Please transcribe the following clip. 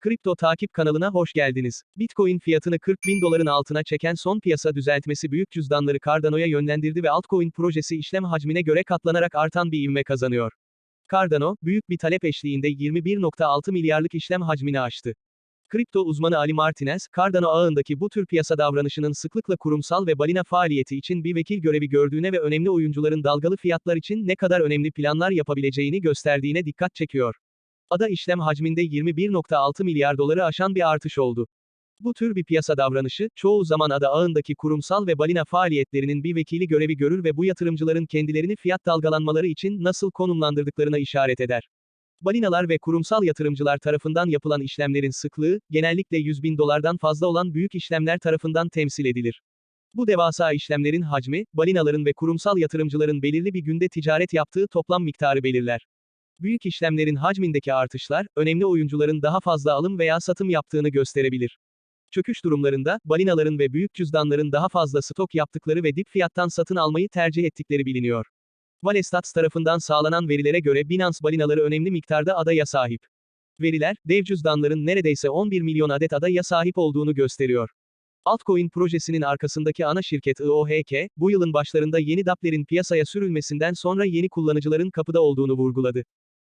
Kripto takip kanalına hoş geldiniz. Bitcoin fiyatını 40 bin doların altına çeken son piyasa düzeltmesi büyük cüzdanları Cardano'ya yönlendirdi ve altcoin projesi işlem hacmine göre katlanarak artan bir ivme kazanıyor. Cardano, büyük bir talep eşliğinde 21.6 milyarlık işlem hacmini aştı. Kripto uzmanı Ali Martinez, Cardano ağındaki bu tür piyasa davranışının sıklıkla kurumsal ve balina faaliyeti için bir vekil görevi gördüğüne ve önemli oyuncuların dalgalı fiyatlar için ne kadar önemli planlar yapabileceğini gösterdiğine dikkat çekiyor. Ada işlem hacminde 21.6 milyar doları aşan bir artış oldu. Bu tür bir piyasa davranışı, çoğu zaman ada ağındaki kurumsal ve balina faaliyetlerinin bir vekili görevi görür ve bu yatırımcıların kendilerini fiyat dalgalanmaları için nasıl konumlandırdıklarına işaret eder. Balinalar ve kurumsal yatırımcılar tarafından yapılan işlemlerin sıklığı, genellikle 100 bin dolardan fazla olan büyük işlemler tarafından temsil edilir. Bu devasa işlemlerin hacmi, balinaların ve kurumsal yatırımcıların belirli bir günde ticaret yaptığı toplam miktarı belirler. Büyük işlemlerin hacmindeki artışlar, önemli oyuncuların daha fazla alım veya satım yaptığını gösterebilir. Çöküş durumlarında, balinaların ve büyük cüzdanların daha fazla stok yaptıkları ve dip fiyattan satın almayı tercih ettikleri biliniyor. Valestats tarafından sağlanan verilere göre Binance balinaları önemli miktarda adaya sahip. Veriler, dev cüzdanların neredeyse 11 milyon adet adaya sahip olduğunu gösteriyor. Altcoin projesinin arkasındaki ana şirket IOHK, bu yılın başlarında yeni DApp'lerin piyasaya sürülmesinden sonra yeni kullanıcıların kapıda olduğunu vurguladı.